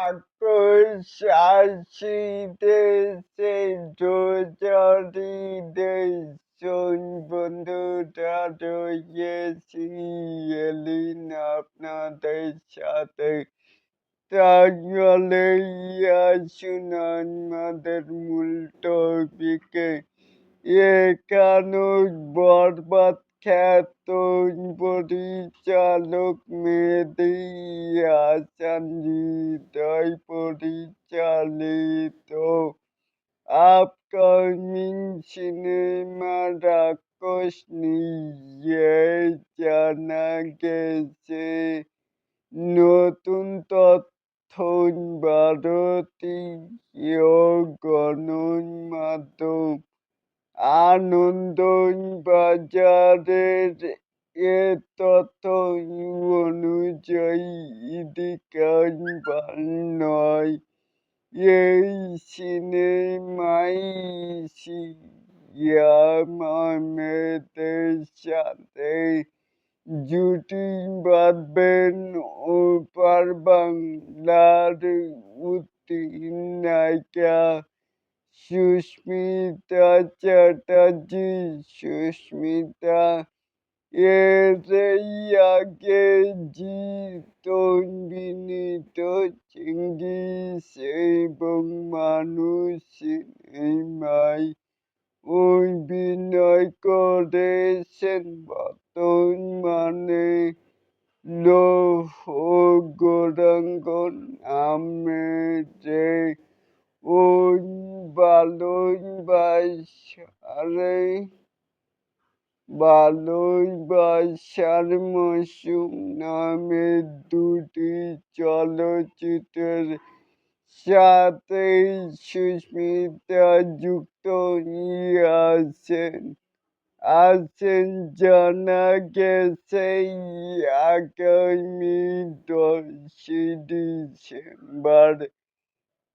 আকুশ আসিতেছে জোজরিদের শোন বন্ধুরা রয়েছি এলিন আপনাদের সাথে তাহলে আসুন আমাদের মূল টপিকে এখানে বরবাদ খ্যাত পরিচালক মেহেদি পরিচালিত আপকামিং সিনেমা রাক্ষস নিয়ে জানা গেছে। নতুন তথ্য ভারতীয় গণমাধ্যম আনন্দবাজারের এ তথ্য অনুযায়ী ইদিকান নয়। এই সিনেমায় সিয়াম আহমেদের সাথে জুটি বাঁধবেন ওপার বাংলার নায়িকা সুস্মিতা চ্যাটার্জি, সুস্মিতা এর আগে জি তন্বিনীত চিঙ্গিস এবং মানুষ সিনেমায় অভিনয় করেছেন। বর্তমানে লৌহ গৌরাঙ্গ নামে ওই ভালোবাসারে ভালোবাসার মৌসুম নামে দুটি চলচ্চিত্রের সাথে সুস্মিতা যুক্ত আছেন আছেন জানা গেছে, আগামী দশই ডিসেম্বর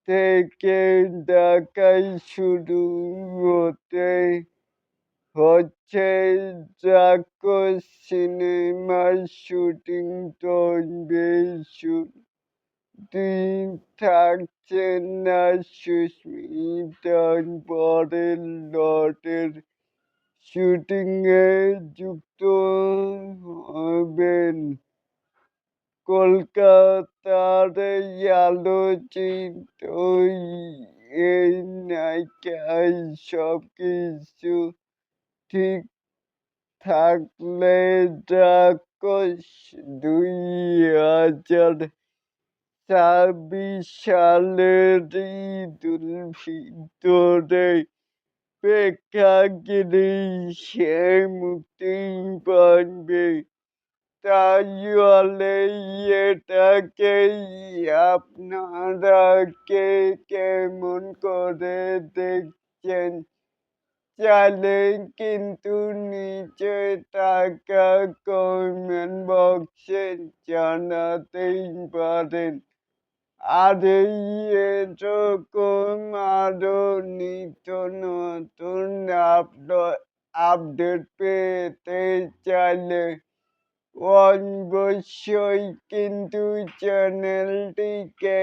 থেকে ঢাকায় শুরু হতে হচ্ছে। রাক্ষস সিনেমার শুটিং চলবে দিন থাকছেন না সুস্মিতার পরের লটের শুটিংয়ে যুক্ত হবেন। কলকাতার আলোচিত এই সব কিছু ঠিক থাকলে দুই হাজার ছাব্বিশ সালের ঈদুল ফিতরে প্রেক্ষাগৃহে মুক্তি পাবে তাহলে এটাকে আপনারা কে কেমন করে দেখছেন? চাইলে কিন্তু নিচে টাকা কমেন্ট বক্সে জানাতেই পারেন। আর এই এরকম আরও নিত্য নতুন আপডেট পেতে চাইলে অবশ্যই কিন্তু চ্যানেলটিকে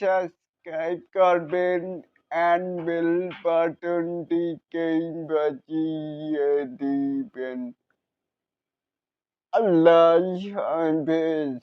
সাবস্ক্রাইব করবেন অ্যান্ড বেল বাটনটিকে বাজিয়ে দিবেন। আল্লাহ হাফেজ।